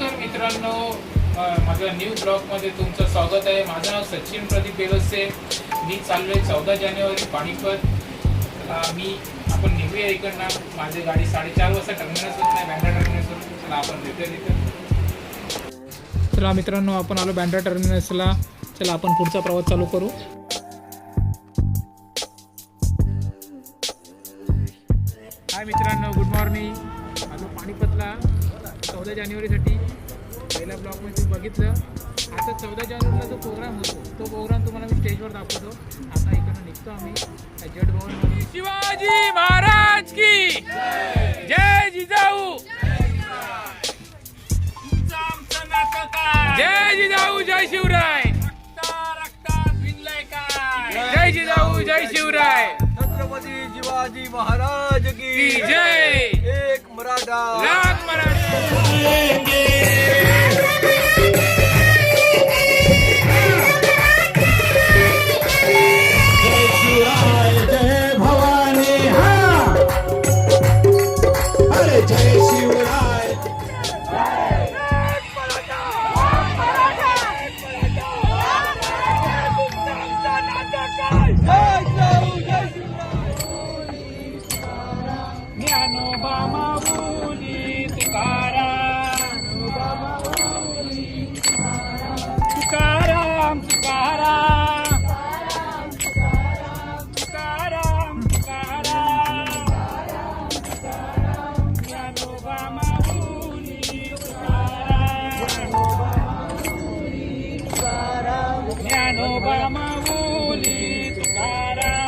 नमस्कार मित्रांनो. माझ्या न्यू ब्लॉगमध्ये तुमचं स्वागत आहे. माझं नाव सचिन प्रदीप बेलसे. मी चाललो आहे चौदा जानेवारी पाणीपत. मी आपण निघूया इकडनं. माझी गाडी साडेचार वाजता टर्मिनस होत नाही बँड्रा टर्मिनसवर चला आपण भेटूया तिथं. चला मित्रांनो आपण आलो बँड्रा टर्मिनसला चला आपण पुढचा प्रवास चालू करू. हाय मित्रांनो गुड मॉर्निंग आलो पाणीपतला. चौदा जानेवारीसाठी पहिल्या ब्लॉगमध्ये बघितलं. आता चौदा जानेवारीला जो प्रोग्राम होतो तो प्रोग्राम तुम्हाला मी स्टेजवर दाखवतो. आता इकडनं निघतो आम्ही. जड भवन शिवाजी महाराज की जय जिजाऊ. जय जिजाऊ जय शिवराय. जय जिजाऊ जय शिवराय. छत्रपती शिवाजी महाराज की जय. एक मराठी.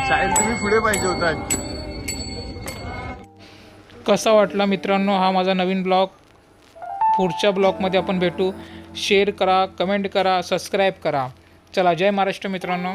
साहेब तुम्ही पुढे पाहिजे होता कसा वाटला मित्रांनो हा माझा नवीन ब्लॉग? पुढच्या ब्लॉगमध्ये आपण भेटू. शेअर करा कमेंट करा सबस्क्राईब करा. चला जय महाराष्ट्र मित्रांनो.